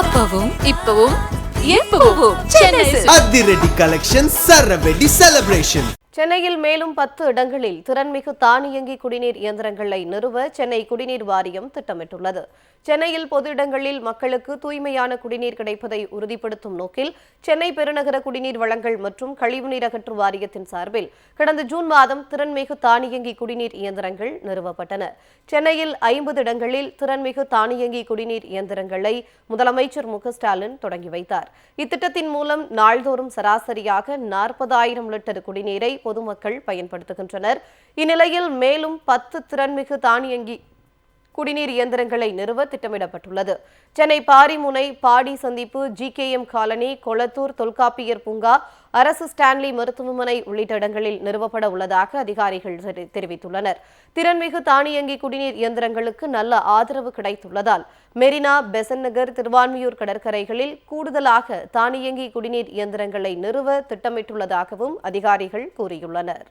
அப்பவும் இப்பவும் எப்பவும் சென்னை அதிரடி கலெக்ஷன் சரவெடி செலிப்ரேஷன் சென்னையில் மேலும் பத்து இடங்களில் திறன்மிகு தானியங்கி குடிநீர் இயந்திரங்களை நிறுவ சென்னை குடிநீர் வாரியம் திட்டமிட்டுள்ளது. சென்னையில் பொது இடங்களில் மக்களுக்கு தூய்மையான குடிநீர் கிடைப்பதை உறுதிப்படுத்தும் நோக்கில் சென்னை பெருநகர குடிநீர் வளங்கள் மற்றும் கழிவுநீர் அகற்று வாரியத்தின் சார்பில் கடந்த ஜூன் மாதம் திறன்மிகு தானியங்கி குடிநீர் இயந்திரங்கள் நிறுவப்பட்டன. சென்னையில் ஐம்பது இடங்களில் திறன்மிகு தானியங்கி குடிநீர் இயந்திரங்களை முதலமைச்சர் மு. ஸ்டாலின் தொடங்கி வைத்தார். இத்திட்டத்தின் மூலம் நாள்தோறும் சராசரியாக நாற்பதாயிரம் லிட்டர் குடிநீரை பொதுமக்கள் பயன்படுத்துகின்றனர். இந்நிலையில் மேலும் பத்து திறன்மிகு தானியங்கி குடிநீர் இயந்திரங்களை நிறுவ திட்டமிடப்பட்டுள்ளது. சென்னை பாரிமுனை பாடி சந்திப்பு ஜிகேஎம் காலனி கொளத்தூர் தொல்காப்பியர் பூங்கா அரசு ஸ்டான்லி மருத்துவமனை உள்ளிட்ட இடங்களில் நிறுவப்பட உள்ளதாக அதிகாரிகள் தெரி- தெரிவித்துள்ளனர். திறன்மிகு தானியங்கி குடிநீர் இயந்திரங்களுக்கு நல்ல ஆதரவு கிடைத்துள்ளதால் மெரினா பெசன் நகர் திருவான்மியூர் கடற்கரைகளில் கூடுதலாக தானியங்கி குடிநீர் இயந்திரங்களை நிறுவ திட்டமிட்டுள்ளதாகவும் அதிகாரிகள் கூறியுள்ளனர்.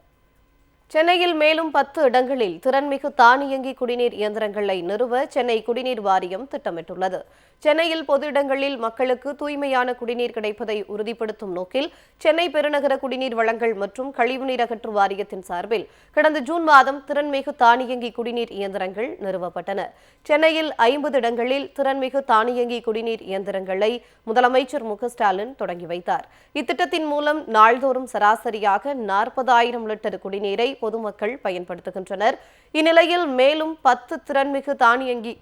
சென்னையில் மேலும் பத்து இடங்களில் திறன்மிகு தானியங்கி குடிநீர் இயந்திரங்களை நிறுவ சென்னை குடிநீர் வாரியம் திட்டமிட்டுள்ளது. சென்னையில் பொது இடங்களில் மக்களுக்கு தூய்மையான குடிநீர் கிடைப்பதை உறுதிப்படுத்தும் நோக்கில் சென்னை பெருநகர குடிநீர் வழங்கல் மற்றும் கழிவுநீர் அகற்று வாரியத்தின் சார்பில் கடந்த ஜூன் மாதம் திறன்மிகு தானியங்கி குடிநீர் இயந்திரங்கள் நிறுவப்பட்டன. சென்னையில் ஐம்பது இடங்களில் திறன்மிகு தானியங்கி குடிநீர் இயந்திரங்களை முதலமைச்சர் மு. ஸ்டாலின் தொடங்கி வைத்தார். இத்திட்டத்தின் மூலம் நாள்தோறும் சராசரியாக நாற்பதாயிரம் லிட்டர் குடிநீரை பொதுமக்கள் பயன்படுத்துகின்றனர். இந்நிலையில் மேலும் பத்து திறன்மிகு தானியங்கி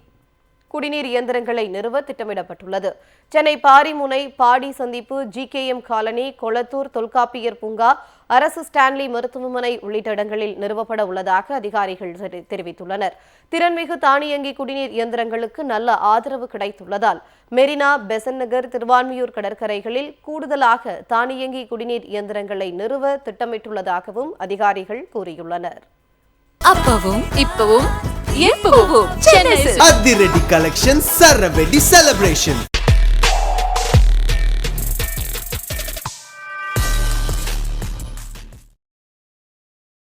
குடிநீர் இயந்திரங்களை நிறுவ திட்டமிடப்பட்டுள்ளது. சென்னை பாரிமுனை பாடி சந்திப்பு ஜிகேஎம் காலனி கொளத்தூர் தொல்காப்பியர் பூங்கா அரசு ஸ்டான்லி மருத்துவமனை உள்ளிட்ட இடங்களில் நிறுவப்பட உள்ளதாக அதிகாரிகள் தெரி- தெரிவித்துள்ளனர். திறன்மிகு தானியங்கி குடிநீர் இயந்திரங்களுக்கு நல்ல ஆதரவு கிடைத்துள்ளதால் மெரினா பெசன் நகர் திருவான்மியூர் கடற்கரைகளில் கூடுதலாக தானியங்கி குடிநீர் இயந்திரங்களை நிறுவ திட்டமிட்டுள்ளதாகவும் அதிகாரிகள் கூறியுள்ளனர். அப்பவும் இப்பவும் எப்பவும். அதிரடி கலெக்ஷன் சரவெடி செலிப்ரேஷன்